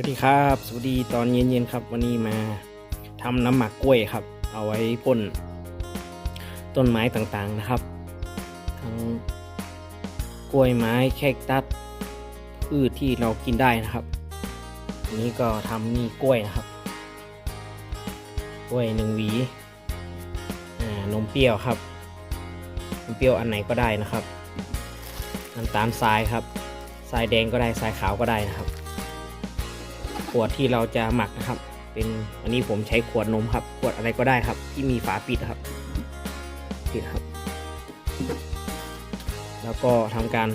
วัสดีครับ สวัสดีตอนเย็นๆครับ วันนี้มาทำน้ำหมักกล้วยครับ เอาไว้พ่นต้นไม้ต่างๆนะครับ ทั้งกล้วยไม้แคคตัสพืชที่เรากินได้นะครับอันนี้ก็ทำนี่กล้วยนะครับ กล้วยหนึ่งหวีอ่านมเปรี้ยวครับนมเปรี้ยวอันไหนก็ได้นะครับน้ำตาลทรายครับทรายแดงก็ได้ทรายขาวก็ได้นะครับ ขวดที่เราจะหมักนะครับ เป็นอันนี้ผมใช้ขวดนมครับ ขวดอะไรก็ได้ครับ ที่มีฝาปิดครับ ปิดครับ แล้วก็ทำการ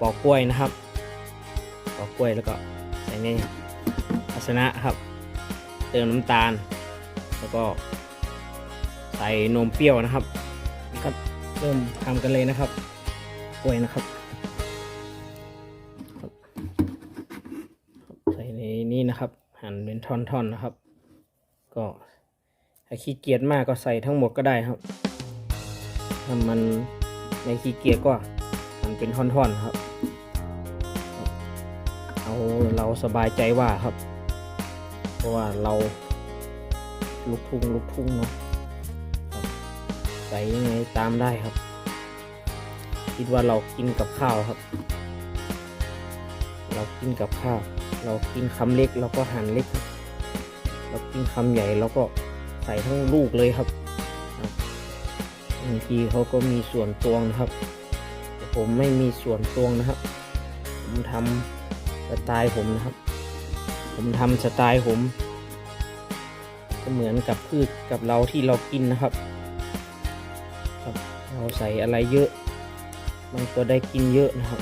ปอกกล้วยนะครับ ปอกกล้วยแล้วก็ใส่ในภาชนะครับ เติมน้ำตาล แล้วก็ใส่นมเปรี้ยวนะครับครับเริ่มทำกันเลยนะครับกล้วยนะครับ นนี้นะครับ หั่นเป็นท่อนๆนะครับ ก็ถ้าขี้เกียจมากก็ใส่ทั้งหมดก็ได้ครับถ้ามันไม่ขี้เกียจก็หั่นเป็นท่อนๆครับ เอาเราสบายใจว่าครับ เพราะว่าเราลุกทุ่งลุกทุ่งเนาะใส่ยังไงตามได้ครับ คิดว่าเรากินกับข้าวครับ เรากินกับข้าว เรากินคำเล็กเราก็หั่นเล็ก เรากินคำใหญ่เราก็ใส่ทั้งลูกเลยครับบางทีเขาก็มีส่วนตวงนะครับแต่ผมไม่มีส่วนตวงนะครับ ผมทำสไตล์ผมนะครับ ผมทำสไตล์ผมก็เหมือนกับพืชกับเราที่เรากินนะครับ เราใส่อะไรเยอะ มันก็ได้กินเยอะนะครับ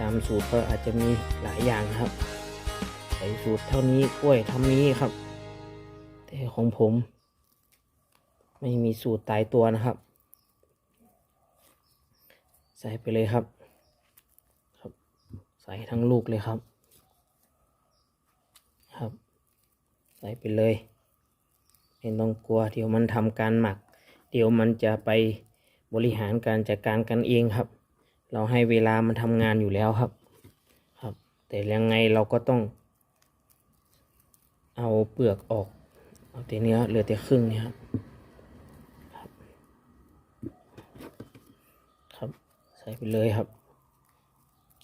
ตามสูตรก็อาจจะมีหลายอย่างครับใส่สูตรเท่านี้กล้วยเท่านี้ครับ แต่ของผม ไม่มีสูตรตายตัวนะครับ ใส่ไปเลยครับครับ ใส่ทั้งลูกเลยครับ ครับ ใส่ไปเลยไม่ต้องกลัวเดี๋ยวมันทำการหมัก เดี๋ยวมันจะไปบริหารการจัดการกันเองครับ เราให้เวลามันทำงานอยู่แล้วครับ ครับ แต่ยังไงเราก็ต้อง เอาเปลือกออก เอาแต่เนื้อเหลือแต่ครึ่งนี่ครับครับครับ ใส่ไปเลยครับ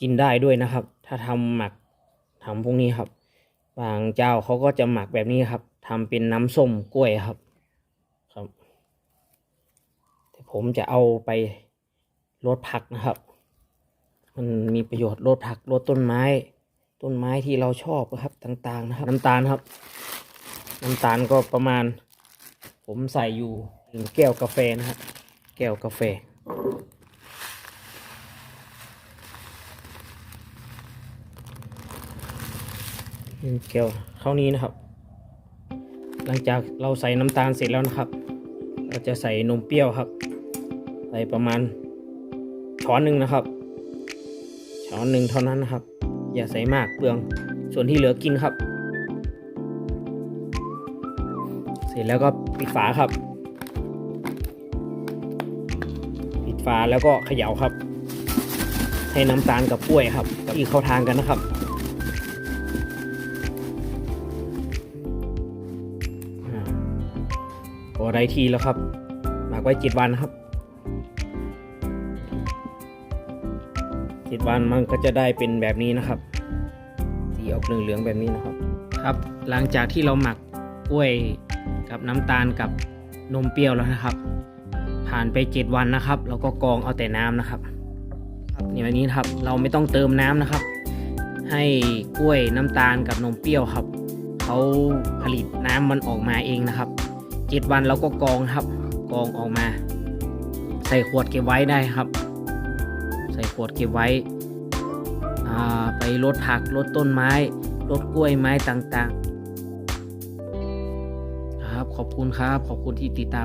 กินได้ด้วยนะครับ ถ้าทำหมักทำพวกนี้ครับ บางเจ้าเขาก็จะหมักแบบนี้ครับทำเป็นน้ำส้มกล้วยครับ ครับ แต่ผมจะเอาไปลดผักนะครับ มันมีประโยชน์ลดผักลดต้นไม้ ต้นไม้ที่เราชอบครับต่างๆนะครับ น้ำตาลครับ น้ำตาลก็ประมาณ ผมใส่อยู่หนึ่งแก้วกาแฟนะครับแก้วกาแฟหนึ่งแก้วเท่านี้นะครับ หลังจากเราใส่น้ำตาลเสร็จแล้วนะครับ เราจะใส่นมเปรี้ยวครับ ใส่ประมาณช้อนหนึ่งนะครับ ช้อนหนึ่งเท่านั้นนะครับ อย่าใส่มากเปลือง ส่วนที่เหลือกินครับ เสร็จแล้วก็ปิดฝาครับ ปิดฝาแล้วก็เขย่าครับ ให้น้ำตาลกับกล้วยครับที่เข้าทางกันนะครับอ่าพอได้ทีแล้วครับ หมักไว้เจ็ดวันครับ เจ็ดวันมันก็จะได้เป็นแบบนี้นะครับ สีออกเหลืองๆแบบนี้นะครับ ครับ หลังจากที่เราหมักกล้วยกับน้ำตาลกับนมเปรี้ยวแล้วนะครับ ผ่านไปเจ็ดวันนะครับ เราก็กรองเอาแต่น้ำนะครับครับนี่วันนี้ครับเราไม่ต้องเติมน้ำนะครับ ให้กล้วยน้ำตาลกับนมเปรี้ยวครับเขาผลิตน้ำมันออกมาเองนะครับเจ็ดวันเราก็กรองครับกรองออกมา ใส่ขวดเก็บไว้ได้ครับ ใส่ขวดเก็บไว้อ่าไปลดผักลดต้นไม้ลดกล้วยไม้ต่างๆ ครับขอบคุณครับ ขอบคุณที่ติดตาม